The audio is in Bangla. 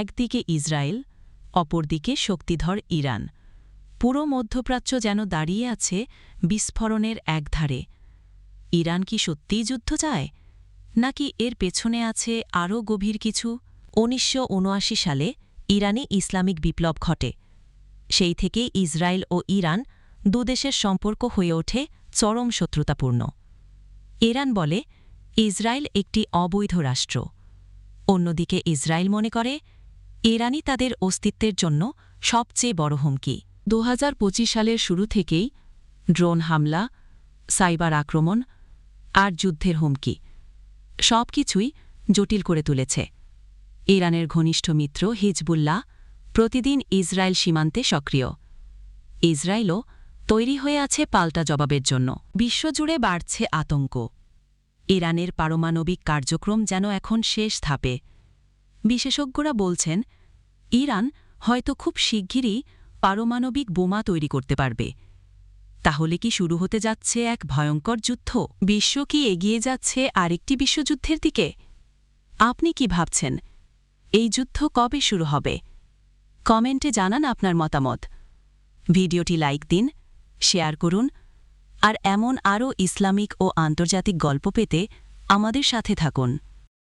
একদিকে ইসরায়েল, অপরদিকে শক্তিধর ইরান। পুরো মধ্যপ্রাচ্য যেন দাঁড়িয়ে আছে বিস্ফোরণের একধারে। ইরান কি সত্যিই যুদ্ধ চায়? নাকি এর পেছনে আছে আরও গভীর কিছু? উনিশশো উনআশি সালে ইরানে ইসলামিক বিপ্লব ঘটে। সেই থেকে ইসরায়েল ও ইরান দুদেশের সম্পর্ক হয়ে ওঠে চরম শত্রুতাপূর্ণ। ইরান বলে, ইসরায়েল একটি অবৈধ রাষ্ট্র। অন্যদিকে ইসরায়েল মনে করে ইরানই তাদের অস্তিত্বের জন্য সবচেয়ে বড় হুমকি। দু হাজার পঁচিশ সালের শুরু থেকেই ড্রোন হামলা, সাইবার আক্রমণ আর যুদ্ধের হুমকি সব কিছুই জটিল করে তুলেছে। ইরানের ঘনিষ্ঠ মিত্র হিজবুল্লাহ প্রতিদিন ইসরায়েল সীমান্তে সক্রিয়। ইসরায়েলও তৈরি হয়ে আছে পাল্টা জবাবের জন্য। বিশ্বজুড়ে বাড়ছে আতঙ্ক। ইরানের পারমাণবিক কার্যক্রম যেন এখন শেষ ধাপে। বিশেষজ্ঞরা বলছেন, ইরান হয়তো খুব শিগগিরই পারমাণবিক বোমা তৈরি করতে পারবে। তাহলে কি শুরু হতে যাচ্ছে এক ভয়ঙ্কর যুদ্ধ? বিশ্ব কি এগিয়ে যাচ্ছে আরেকটি বিশ্বযুদ্ধের দিকে? আপনি কি ভাবছেন, এই যুদ্ধ কবে শুরু হবে? কমেন্টে জানান আপনার মতামত। ভিডিওটি লাইক দিন, শেয়ার করুন, আর এমন আরও ইসলামিক ও আন্তর্জাতিক গল্প পেতে আমাদের সাথে থাকুন।